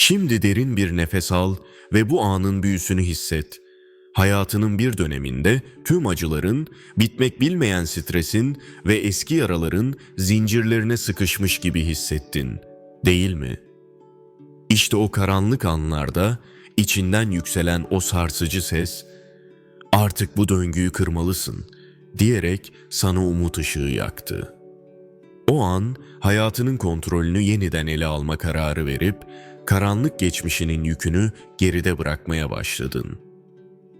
Şimdi derin bir nefes al ve bu anın büyüsünü hisset. Hayatının bir döneminde tüm acıların, bitmek bilmeyen stresin ve eski yaraların zincirlerine sıkışmış gibi hissettin, değil mi? İşte o karanlık anlarda içinden yükselen o sarsıcı ses, artık bu döngüyü kırmalısın diyerek sana umut ışığı yaktı. O an hayatının kontrolünü yeniden ele alma kararı verip karanlık geçmişinin yükünü geride bırakmaya başladın.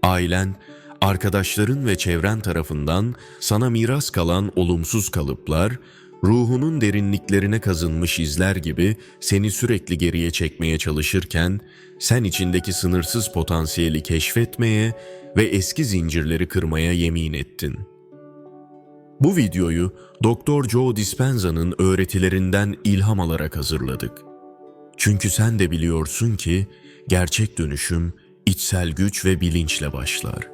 Ailen, arkadaşların ve çevren tarafından sana miras kalan olumsuz kalıplar, ruhunun derinliklerine kazınmış izler gibi seni sürekli geriye çekmeye çalışırken sen içindeki sınırsız potansiyeli keşfetmeye ve eski zincirleri kırmaya yemin ettin. Bu videoyu Dr. Joe Dispenza'nın öğretilerinden ilham alarak hazırladık. Çünkü sen de biliyorsun ki gerçek dönüşüm içsel güç ve bilinçle başlar.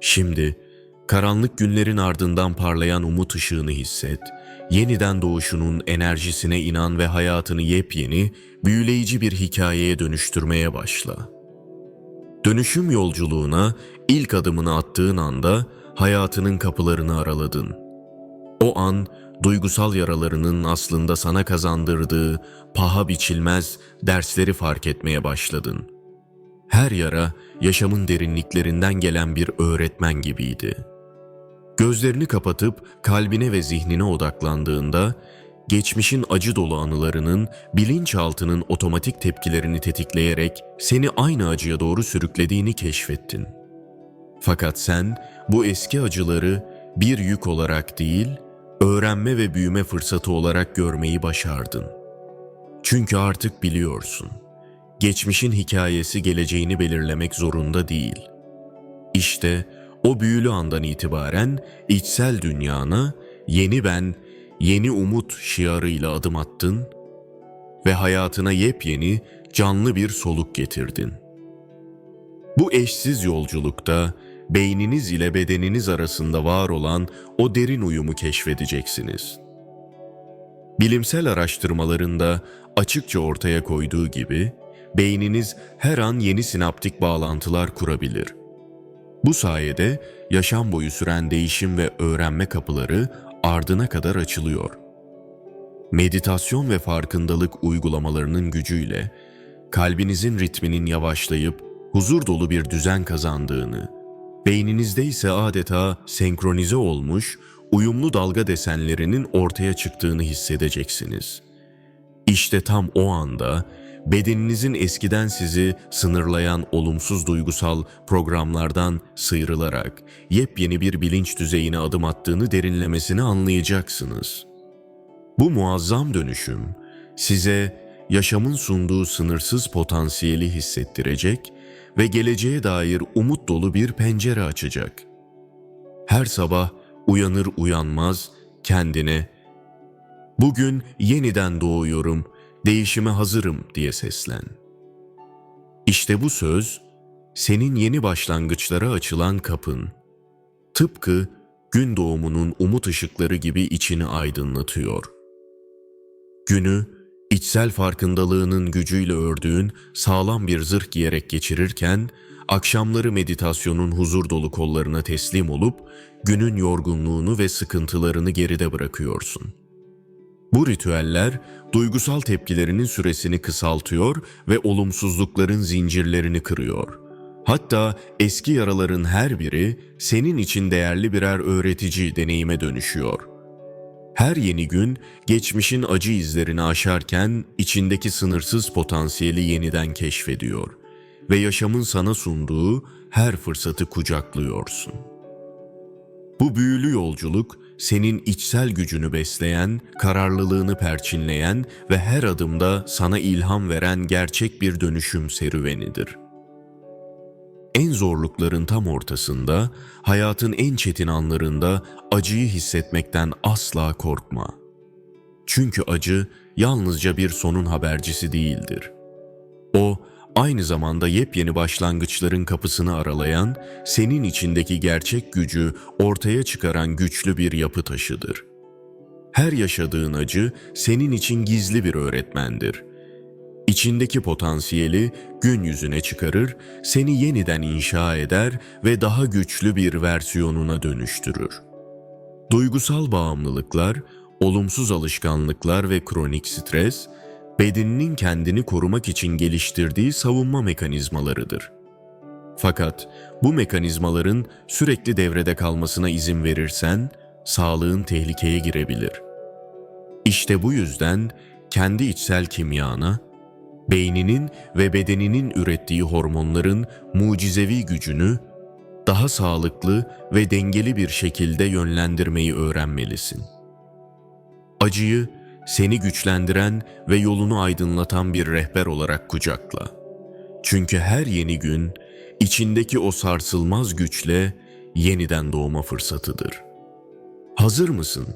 Şimdi karanlık günlerin ardından parlayan umut ışığını hisset, yeniden doğuşunun enerjisine inan ve hayatını yepyeni, büyüleyici bir hikayeye dönüştürmeye başla. Dönüşüm yolculuğuna ilk adımını attığın anda hayatının kapılarını araladın. O an duygusal yaralarının aslında sana kazandırdığı paha biçilmez dersleri fark etmeye başladın. Her yara yaşamın derinliklerinden gelen bir öğretmen gibiydi. Gözlerini kapatıp kalbine ve zihnine odaklandığında geçmişin acı dolu anılarının bilinçaltının otomatik tepkilerini tetikleyerek seni aynı acıya doğru sürüklediğini keşfettin. Fakat sen bu eski acıları bir yük olarak değil, öğrenme ve büyüme fırsatı olarak görmeyi başardın. Çünkü artık biliyorsun. Geçmişin hikayesi geleceğini belirlemek zorunda değil. İşte o büyülü andan itibaren içsel dünyana yeni ben, yeni umut şiarıyla adım attın ve hayatına yepyeni, canlı bir soluk getirdin. Bu eşsiz yolculukta beyniniz ile bedeniniz arasında var olan o derin uyumu keşfedeceksiniz. Bilimsel araştırmalarında açıkça ortaya koyduğu gibi beyniniz her an yeni sinaptik bağlantılar kurabilir. Bu sayede yaşam boyu süren değişim ve öğrenme kapıları ardına kadar açılıyor. Meditasyon ve farkındalık uygulamalarının gücüyle kalbinizin ritminin yavaşlayıp huzur dolu bir düzen kazandığını, beyninizde ise adeta senkronize olmuş uyumlu dalga desenlerinin ortaya çıktığını hissedeceksiniz. İşte tam o anda bedeninizin eskiden sizi sınırlayan olumsuz duygusal programlardan sıyrılarak yepyeni bir bilinç düzeyine adım attığını derinlemesine anlayacaksınız. Bu muazzam dönüşüm size yaşamın sunduğu sınırsız potansiyeli hissettirecek ve geleceğe dair umut dolu bir pencere açacak. Her sabah uyanır uyanmaz kendine "Bugün yeniden doğuyorum, değişime hazırım." diye seslen. İşte bu söz senin yeni başlangıçlara açılan kapın. Tıpkı gün doğumunun umut ışıkları gibi içini aydınlatıyor. Günü içsel farkındalığının gücüyle ördüğün sağlam bir zırh giyerek geçirirken, akşamları meditasyonun huzur dolu kollarına teslim olup, günün yorgunluğunu ve sıkıntılarını geride bırakıyorsun. Bu ritüeller, duygusal tepkilerinin süresini kısaltıyor ve olumsuzlukların zincirlerini kırıyor. Hatta eski yaraların her biri senin için değerli birer öğretici deneyime dönüşüyor.'' Her yeni gün geçmişin acı izlerini aşarken içindeki sınırsız potansiyeli yeniden keşfediyor ve yaşamın sana sunduğu her fırsatı kucaklıyorsun. Bu büyülü yolculuk senin içsel gücünü besleyen, kararlılığını perçinleyen ve her adımda sana ilham veren gerçek bir dönüşüm serüvenidir.'' En zorlukların tam ortasında, hayatın en çetin anlarında acıyı hissetmekten asla korkma. Çünkü acı yalnızca bir sonun habercisi değildir. O, aynı zamanda yepyeni başlangıçların kapısını aralayan, senin içindeki gerçek gücü ortaya çıkaran güçlü bir yapı taşıdır. Her yaşadığın acı senin için gizli bir öğretmendir İçindeki potansiyeli gün yüzüne çıkarır, seni yeniden inşa eder ve daha güçlü bir versiyonuna dönüştürür. Duygusal bağımlılıklar, olumsuz alışkanlıklar ve kronik stres, bedeninin kendini korumak için geliştirdiği savunma mekanizmalarıdır. Fakat bu mekanizmaların sürekli devrede kalmasına izin verirsen, sağlığın tehlikeye girebilir. İşte bu yüzden kendi içsel kimyana, beyninin ve bedeninin ürettiği hormonların mucizevi gücünü daha sağlıklı ve dengeli bir şekilde yönlendirmeyi öğrenmelisin. Acıyı seni güçlendiren ve yolunu aydınlatan bir rehber olarak kucakla. Çünkü her yeni gün içindeki o sarsılmaz güçle yeniden doğma fırsatıdır. Hazır mısın?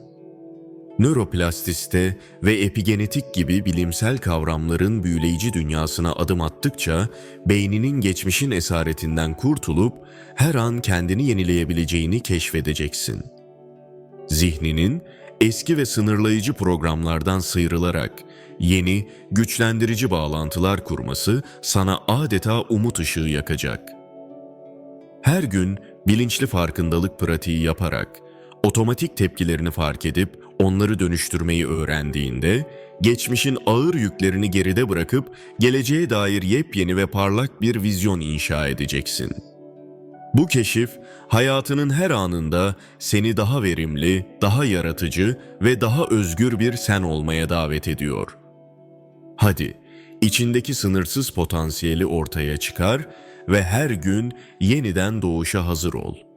Nöroplastiste ve epigenetik gibi bilimsel kavramların büyüleyici dünyasına adım attıkça beyninin geçmişin esaretinden kurtulup her an kendini yenileyebileceğini keşfedeceksin. Zihninin eski ve sınırlayıcı programlardan sıyrılarak yeni, güçlendirici bağlantılar kurması sana adeta umut ışığı yakacak. Her gün bilinçli farkındalık pratiği yaparak otomatik tepkilerini fark edip onları dönüştürmeyi öğrendiğinde, geçmişin ağır yüklerini geride bırakıp geleceğe dair yepyeni ve parlak bir vizyon inşa edeceksin. Bu keşif, hayatının her anında seni daha verimli, daha yaratıcı ve daha özgür bir sen olmaya davet ediyor. Hadi, içindeki sınırsız potansiyeli ortaya çıkar ve her gün yeniden doğuşa hazır ol.''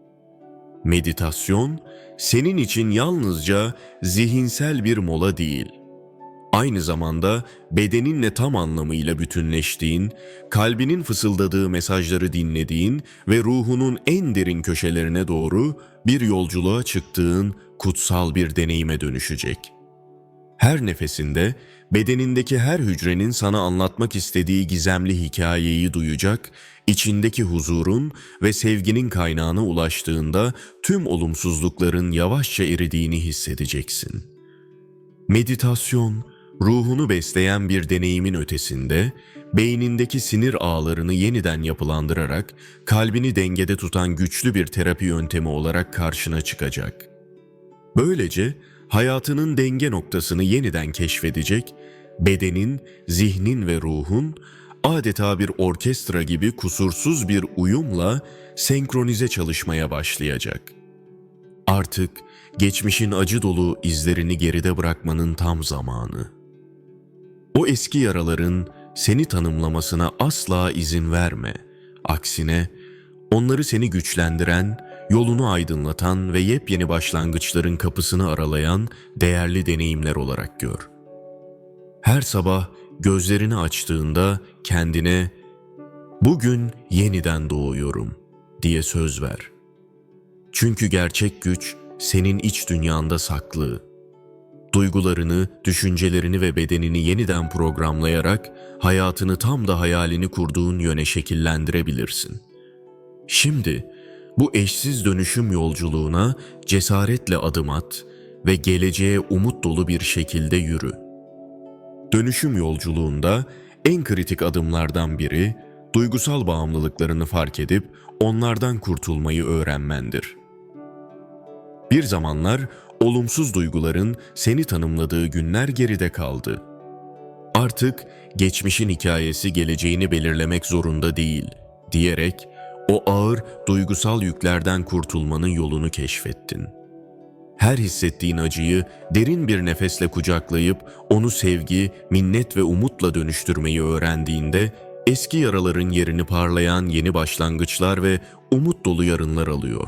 Meditasyon senin için yalnızca zihinsel bir mola değil. Aynı zamanda bedeninle tam anlamıyla bütünleştiğin, kalbinin fısıldadığı mesajları dinlediğin ve ruhunun en derin köşelerine doğru bir yolculuğa çıktığın kutsal bir deneyime dönüşecek. Her nefesinde bedenindeki her hücrenin sana anlatmak istediği gizemli hikayeyi duyacak, içindeki huzurun ve sevginin kaynağına ulaştığında tüm olumsuzlukların yavaşça eridiğini hissedeceksin. Meditasyon, ruhunu besleyen bir deneyimin ötesinde, beynindeki sinir ağlarını yeniden yapılandırarak kalbini dengede tutan güçlü bir terapi yöntemi olarak karşına çıkacak. Böylece hayatının denge noktasını yeniden keşfedecek, bedenin, zihnin ve ruhun adeta bir orkestra gibi kusursuz bir uyumla senkronize çalışmaya başlayacak. Artık geçmişin acı dolu izlerini geride bırakmanın tam zamanı. O eski yaraların seni tanımlamasına asla izin verme. Aksine onları seni güçlendiren, yolunu aydınlatan ve yepyeni başlangıçların kapısını aralayan değerli deneyimler olarak gör. Her sabah gözlerini açtığında kendine "Bugün yeniden doğuyorum." diye söz ver. Çünkü gerçek güç senin iç dünyanda saklı. Duygularını, düşüncelerini ve bedenini yeniden programlayarak hayatını tam da hayalini kurduğun yöne şekillendirebilirsin. Şimdi bu eşsiz dönüşüm yolculuğuna cesaretle adım at ve geleceğe umut dolu bir şekilde yürü. Dönüşüm yolculuğunda en kritik adımlardan biri duygusal bağımlılıklarını fark edip onlardan kurtulmayı öğrenmendir. Bir zamanlar olumsuz duyguların seni tanımladığı günler geride kaldı. Artık geçmişin hikayesi geleceğini belirlemek zorunda değil diyerek o ağır duygusal yüklerden kurtulmanın yolunu keşfettin. Her hissettiğin acıyı derin bir nefesle kucaklayıp onu sevgi, minnet ve umutla dönüştürmeyi öğrendiğinde eski yaraların yerini parlayan yeni başlangıçlar ve umut dolu yarınlar alıyor.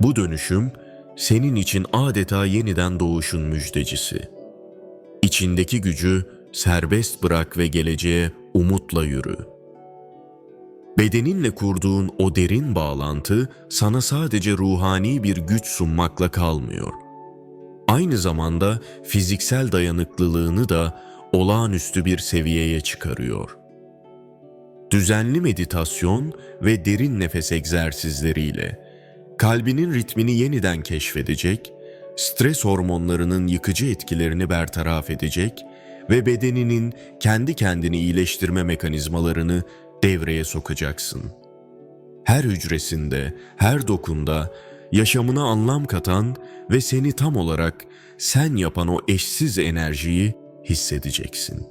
Bu dönüşüm senin için adeta yeniden doğuşun müjdecisi. İçindeki gücü serbest bırak ve geleceğe umutla yürü.'' Bedeninle kurduğun o derin bağlantı sana sadece ruhani bir güç sunmakla kalmıyor. Aynı zamanda fiziksel dayanıklılığını da olağanüstü bir seviyeye çıkarıyor. Düzenli meditasyon ve derin nefes egzersizleriyle kalbinin ritmini yeniden keşfedecek, stres hormonlarının yıkıcı etkilerini bertaraf edecek ve bedeninin kendi kendini iyileştirme mekanizmalarını devreye sokacaksın. Her hücresinde, her dokunda yaşamına anlam katan ve seni tam olarak sen yapan o eşsiz enerjiyi hissedeceksin.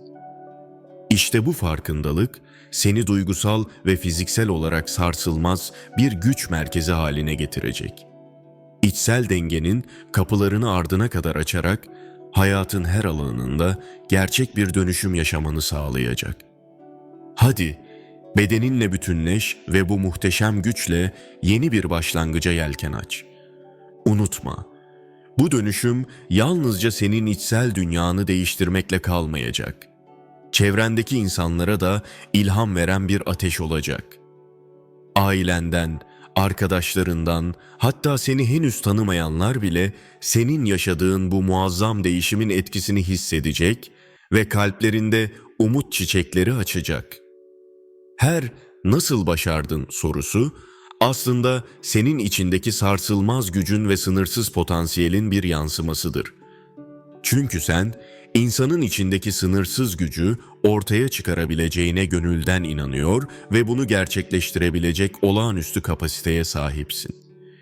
İşte bu farkındalık seni duygusal ve fiziksel olarak sarsılmaz bir güç merkezi haline getirecek. İçsel dengenin kapılarını ardına kadar açarak hayatın her alanında gerçek bir dönüşüm yaşamanı sağlayacak. Hadi bedeninle bütünleş ve bu muhteşem güçle yeni bir başlangıca yelken aç. Unutma, bu dönüşüm yalnızca senin içsel dünyanı değiştirmekle kalmayacak. Çevrendeki insanlara da ilham veren bir ateş olacak. Ailenden, arkadaşlarından, hatta seni henüz tanımayanlar bile senin yaşadığın bu muazzam değişimin etkisini hissedecek ve kalplerinde umut çiçekleri açacak. Her nasıl başardın sorusu aslında senin içindeki sarsılmaz gücün ve sınırsız potansiyelin bir yansımasıdır. Çünkü sen insanın içindeki sınırsız gücü ortaya çıkarabileceğine gönülden inanıyor ve bunu gerçekleştirebilecek olağanüstü kapasiteye sahipsin.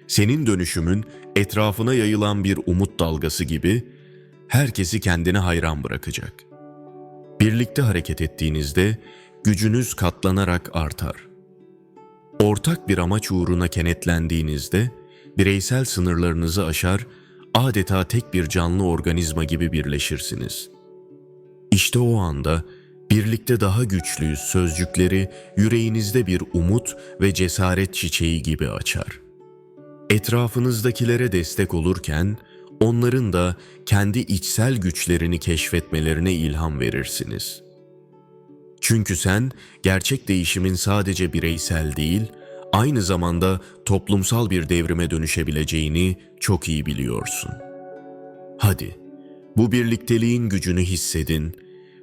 Senin dönüşümün etrafına yayılan bir umut dalgası gibi herkesi kendine hayran bırakacak. Birlikte hareket ettiğinizde gücünüz katlanarak artar. Ortak bir amaç uğruna kenetlendiğinizde bireysel sınırlarınızı aşar, adeta tek bir canlı organizma gibi birleşirsiniz. İşte o anda birlikte daha güçlüyüz sözcükleri yüreğinizde bir umut ve cesaret çiçeği gibi açar. Etrafınızdakilere destek olurken onların da kendi içsel güçlerini keşfetmelerine ilham verirsiniz. Çünkü sen gerçek değişimin sadece bireysel değil, aynı zamanda toplumsal bir devrime dönüşebileceğini çok iyi biliyorsun. Hadi, bu birlikteliğin gücünü hissedin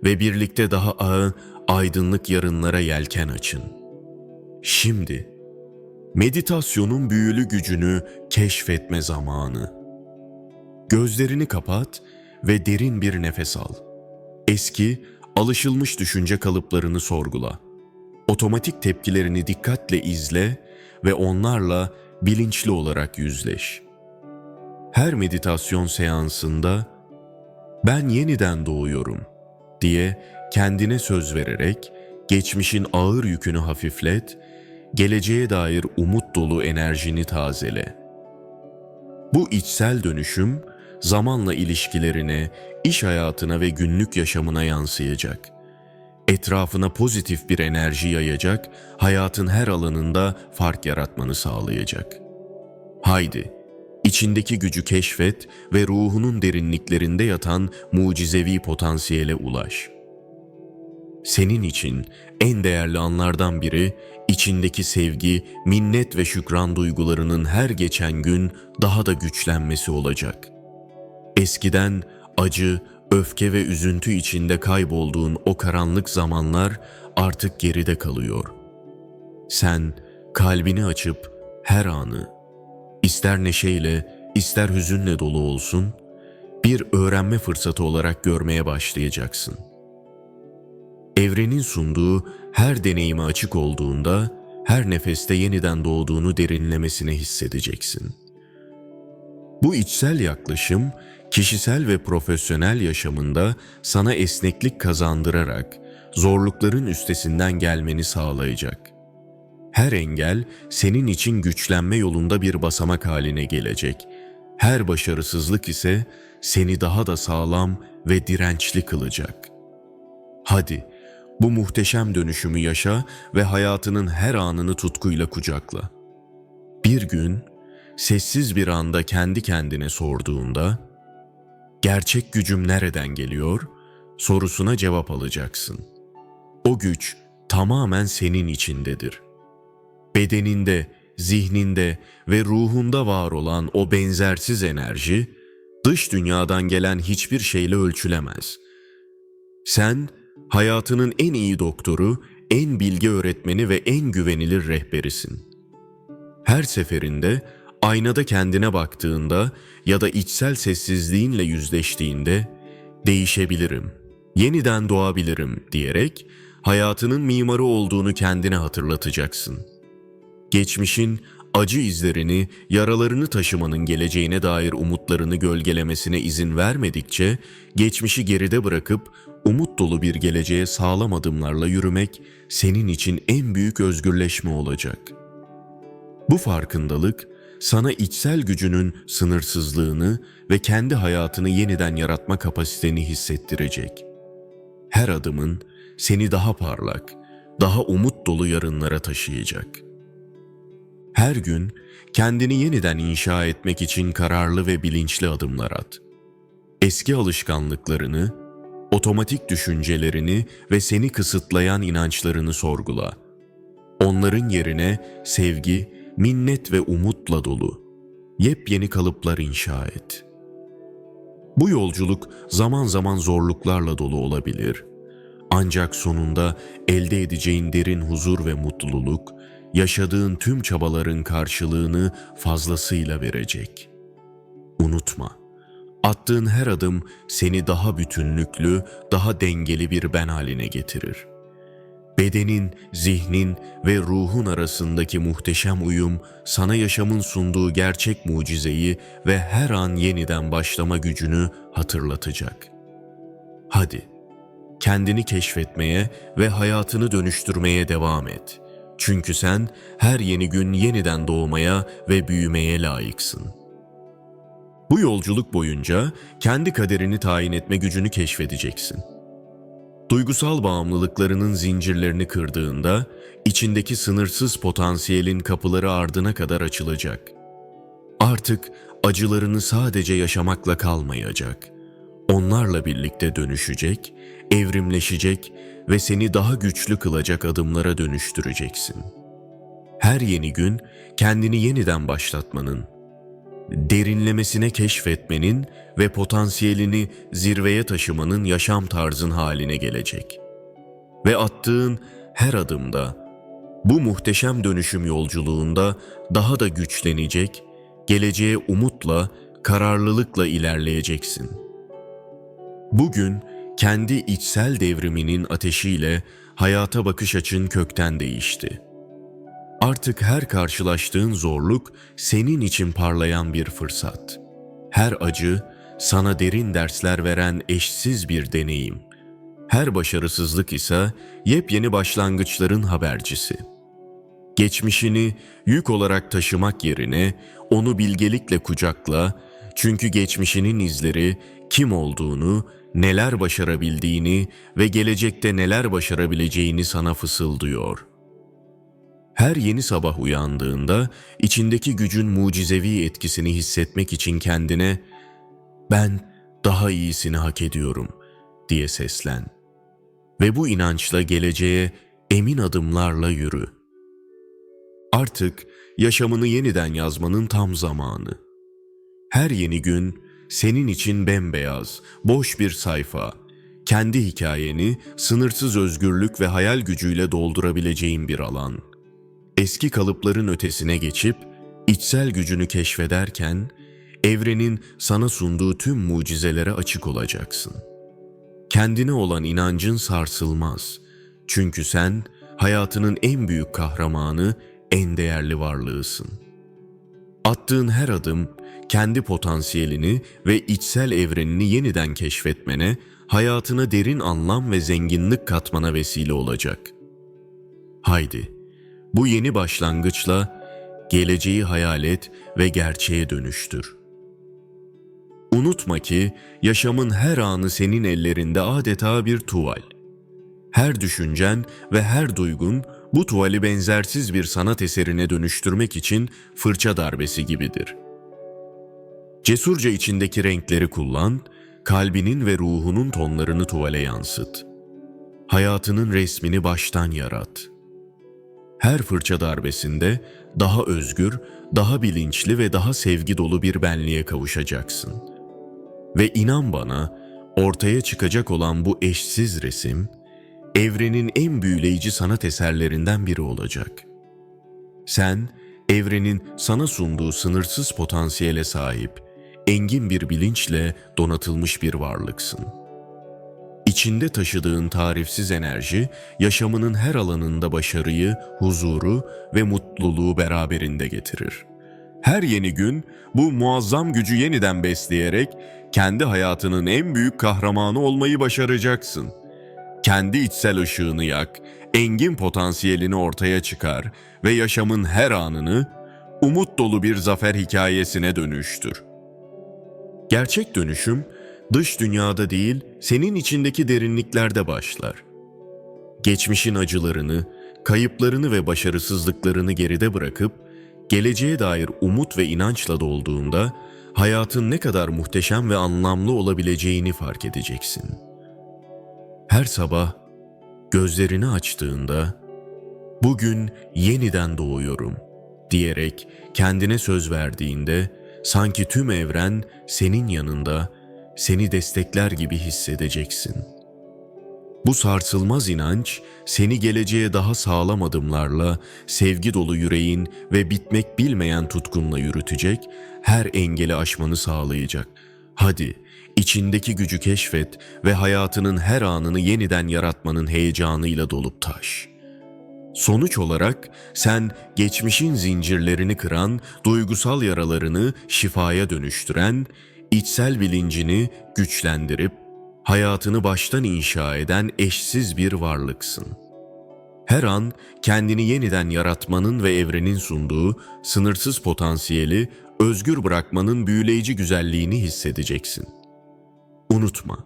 ve birlikte daha ağı, aydınlık yarınlara yelken açın. Şimdi, meditasyonun büyülü gücünü keşfetme zamanı. Gözlerini kapat ve derin bir nefes al. Eski, alışılmış düşünce kalıplarını sorgula. Otomatik tepkilerini dikkatle izle ve onlarla bilinçli olarak yüzleş. Her meditasyon seansında ben yeniden doğuyorum diye kendine söz vererek geçmişin ağır yükünü hafiflet, geleceğe dair umut dolu enerjini tazele. Bu içsel dönüşüm zamanla ilişkilerine, iş hayatına ve günlük yaşamına yansıyacak. Etrafına pozitif bir enerji yayacak, hayatın her alanında fark yaratmanı sağlayacak. Haydi, içindeki gücü keşfet ve ruhunun derinliklerinde yatan mucizevi potansiyele ulaş. Senin için en değerli anlardan biri içindeki sevgi, minnet ve şükran duygularının her geçen gün daha da güçlenmesi olacak.'' Eskiden acı, öfke ve üzüntü içinde kaybolduğun o karanlık zamanlar artık geride kalıyor. Sen kalbini açıp her anı, ister neşeyle, ister hüzünle dolu olsun, bir öğrenme fırsatı olarak görmeye başlayacaksın. Evrenin sunduğu her deneyime açık olduğunda, her nefeste yeniden doğduğunu derinlemesine hissedeceksin. Bu içsel yaklaşım kişisel ve profesyonel yaşamında sana esneklik kazandırarak zorlukların üstesinden gelmeni sağlayacak. Her engel senin için güçlenme yolunda bir basamak haline gelecek. Her başarısızlık ise seni daha da sağlam ve dirençli kılacak. Hadi bu muhteşem dönüşümü yaşa ve hayatının her anını tutkuyla kucakla. Bir gün sessiz bir anda kendi kendine sorduğunda gerçek gücüm nereden geliyor sorusuna cevap alacaksın. O güç tamamen senin içindedir. Bedeninde, zihninde ve ruhunda var olan o benzersiz enerji dış dünyadan gelen hiçbir şeyle ölçülemez. Sen hayatının en iyi doktoru, en bilgi öğretmeni ve en güvenilir rehberisin. Her seferinde Aynada kendine baktığında ya da içsel sessizliğinle yüzleştiğinde değişebilirim yeniden doğabilirim diyerek hayatının mimarı olduğunu kendine hatırlatacaksın. Geçmişin acı izlerini, yaralarını taşımanın geleceğine dair umutlarını gölgelemesine izin vermedikçe geçmişi geride bırakıp umut dolu bir geleceğe sağlam adımlarla yürümek senin için en büyük özgürleşme olacak. Bu farkındalık sana içsel gücünün sınırsızlığını ve kendi hayatını yeniden yaratma kapasiteni hissettirecek. Her adımın seni daha parlak, daha umut dolu yarınlara taşıyacak. Her gün kendini yeniden inşa etmek için kararlı ve bilinçli adımlar at. Eski alışkanlıklarını, otomatik düşüncelerini ve seni kısıtlayan inançlarını sorgula. Onların yerine sevgi, minnet ve umutla dolu yepyeni kalıplar inşa et. Bu yolculuk zaman zaman zorluklarla dolu olabilir. Ancak sonunda elde edeceğin derin huzur ve mutluluk, yaşadığın tüm çabaların karşılığını fazlasıyla verecek. Unutma, attığın her adım seni daha bütünlüklü, daha dengeli bir ben haline getirir. Bedenin, zihnin ve ruhun arasındaki muhteşem uyum sana yaşamın sunduğu gerçek mucizeyi ve her an yeniden başlama gücünü hatırlatacak. Hadi, kendini keşfetmeye ve hayatını dönüştürmeye devam et. Çünkü sen her yeni gün yeniden doğmaya ve büyümeye layıksın. Bu yolculuk boyunca kendi kaderini tayin etme gücünü keşfedeceksin. Duygusal bağımlılıklarının zincirlerini kırdığında içindeki sınırsız potansiyelin kapıları ardına kadar açılacak. Artık acılarını sadece yaşamakla kalmayacak. Onlarla birlikte dönüşecek, evrimleşecek ve seni daha güçlü kılacak adımlara dönüştüreceksin. Her yeni gün kendini yeniden başlatmanın, derinlemesine keşfetmenin ve potansiyelini zirveye taşımanın yaşam tarzın haline gelecek. Ve attığın her adımda bu muhteşem dönüşüm yolculuğunda daha da güçlenecek, geleceğe umutla, kararlılıkla ilerleyeceksin. Bugün kendi içsel devriminin ateşiyle hayata bakış açın kökten değişti.'' Artık her karşılaştığın zorluk senin için parlayan bir fırsat. Her acı sana derin dersler veren eşsiz bir deneyim. Her başarısızlık ise yepyeni başlangıçların habercisi. Geçmişini yük olarak taşımak yerine onu bilgelikle kucakla çünkü geçmişinin izleri kim olduğunu, neler başarabildiğini ve gelecekte neler başarabileceğini sana fısıldıyor.'' Her yeni sabah uyandığında içindeki gücün mucizevi etkisini hissetmek için kendine ben daha iyisini hak ediyorum diye seslen. Ve bu inançla geleceğe emin adımlarla yürü. Artık yaşamını yeniden yazmanın tam zamanı. Her yeni gün senin için bembeyaz, boş bir sayfa, kendi hikayeni sınırsız özgürlük ve hayal gücüyle doldurabileceğin bir alan.'' Eski kalıpların ötesine geçip içsel gücünü keşfederken evrenin sana sunduğu tüm mucizelere açık olacaksın. Kendine olan inancın sarsılmaz. Çünkü sen hayatının en büyük kahramanı, en değerli varlığısın. Attığın her adım kendi potansiyelini ve içsel evrenini yeniden keşfetmene, hayatına derin anlam ve zenginlik katmana vesile olacak. Haydi, bu yeni başlangıçla geleceği hayal et ve gerçeğe dönüştür. Unutma ki yaşamın her anı senin ellerinde adeta bir tuval. Her düşüncen ve her duygun bu tuvali benzersiz bir sanat eserine dönüştürmek için fırça darbesi gibidir. Cesurca içindeki renkleri kullan, kalbinin ve ruhunun tonlarını tuvale yansıt. Hayatının resmini baştan yarat.'' Her fırça darbesinde daha özgür, daha bilinçli ve daha sevgi dolu bir benliğe kavuşacaksın. Ve inan bana, ortaya çıkacak olan bu eşsiz resim, evrenin en büyüleyici sanat eserlerinden biri olacak. Sen, evrenin sana sunduğu sınırsız potansiyele sahip, engin bir bilinçle donatılmış bir varlıksın. İçinde taşıdığın tarifsiz enerji, yaşamının her alanında başarıyı, huzuru ve mutluluğu beraberinde getirir. Her yeni gün bu muazzam gücü yeniden besleyerek kendi hayatının en büyük kahramanı olmayı başaracaksın. Kendi içsel ışığını yak, engin potansiyelini ortaya çıkar ve yaşamın her anını umut dolu bir zafer hikayesine dönüştür. Gerçek dönüşüm dış dünyada değil, senin içindeki derinliklerde başlar. Geçmişin acılarını, kayıplarını ve başarısızlıklarını geride bırakıp geleceğe dair umut ve inançla dolduğunda hayatın ne kadar muhteşem ve anlamlı olabileceğini fark edeceksin. Her sabah gözlerini açtığında bugün yeniden doğuyorum diyerek kendine söz verdiğinde sanki tüm evren senin yanında seni destekler gibi hissedeceksin. Bu sarsılmaz inanç seni geleceğe daha sağlam adımlarla, sevgi dolu yüreğin ve bitmek bilmeyen tutkunla yürütecek, her engeli aşmanı sağlayacak. Hadi, içindeki gücü keşfet ve hayatının her anını yeniden yaratmanın heyecanıyla dolup taş. Sonuç olarak sen geçmişin zincirlerini kıran, duygusal yaralarını şifaya dönüştüren, içsel bilincini güçlendirip hayatını baştan inşa eden eşsiz bir varlıksın. Her an kendini yeniden yaratmanın ve evrenin sunduğu sınırsız potansiyeli özgür bırakmanın büyüleyici güzelliğini hissedeceksin. Unutma,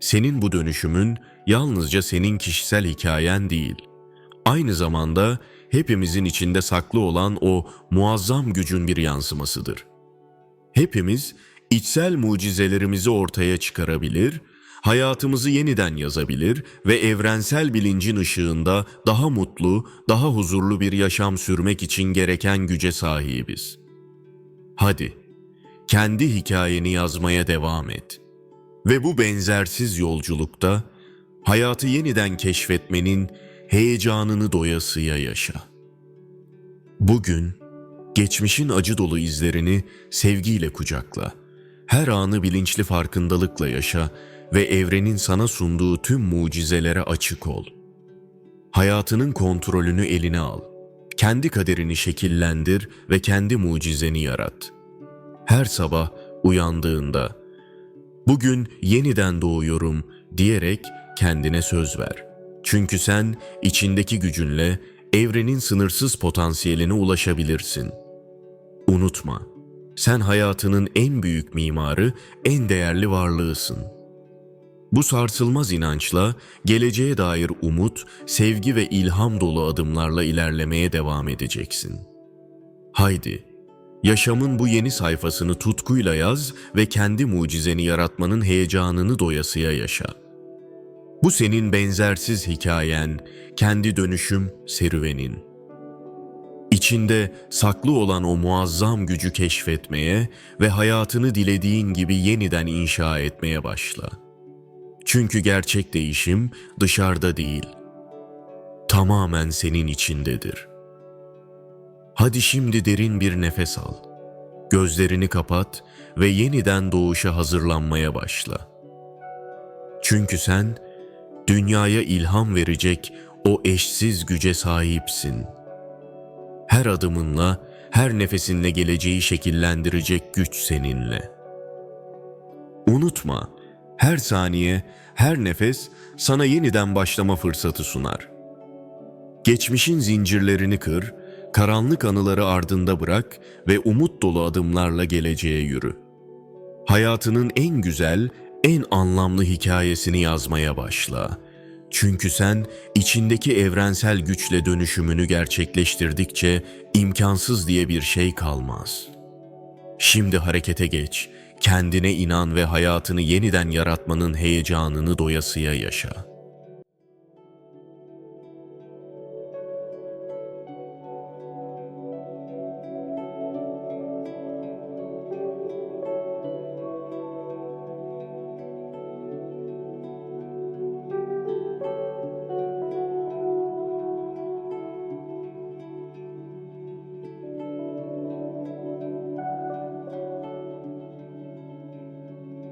senin bu dönüşümün yalnızca senin kişisel hikayen değil, aynı zamanda hepimizin içinde saklı olan o muazzam gücün bir yansımasıdır. Hepimiz içsel mucizelerimizi ortaya çıkarabilir, hayatımızı yeniden yazabilir ve evrensel bilincin ışığında daha mutlu, daha huzurlu bir yaşam sürmek için gereken güce sahibiz. Hadi, kendi hikayeni yazmaya devam et. Ve bu benzersiz yolculukta hayatı yeniden keşfetmenin heyecanını doyasıya yaşa. Bugün geçmişin acı dolu izlerini sevgiyle kucakla. Her anı bilinçli farkındalıkla yaşa ve evrenin sana sunduğu tüm mucizelere açık ol. Hayatının kontrolünü eline al. Kendi kaderini şekillendir ve kendi mucizeni yarat. Her sabah uyandığında bugün yeniden doğuyorum diyerek kendine söz ver. Çünkü sen içindeki gücünle evrenin sınırsız potansiyeline ulaşabilirsin. Unutma, sen hayatının en büyük mimarı, en değerli varlığısın. Bu sarsılmaz inançla geleceğe dair umut, sevgi ve ilham dolu adımlarla ilerlemeye devam edeceksin. Haydi, yaşamın bu yeni sayfasını tutkuyla yaz ve kendi mucizeni yaratmanın heyecanını doyasıya yaşa. Bu senin benzersiz hikayen, kendi dönüşüm serüvenin. İçinde saklı olan o muazzam gücü keşfetmeye ve hayatını dilediğin gibi yeniden inşa etmeye başla. Çünkü gerçek değişim dışarıda değil, tamamen senin içindedir. Hadi şimdi derin bir nefes al. Gözlerini kapat ve yeniden doğuşa hazırlanmaya başla. Çünkü sen dünyaya ilham verecek o eşsiz güce sahipsin. Her adımınla, her nefesinle geleceği şekillendirecek güç seninle. Unutma, her saniye, her nefes sana yeniden başlama fırsatı sunar. Geçmişin zincirlerini kır, karanlık anıları ardında bırak ve umut dolu adımlarla geleceğe yürü. Hayatının en güzel, en anlamlı hikayesini yazmaya başla. Çünkü sen içindeki evrensel güçle dönüşümünü gerçekleştirdikçe imkansız diye bir şey kalmaz. Şimdi harekete geç, kendine inan ve hayatını yeniden yaratmanın heyecanını doyasıya yaşa.''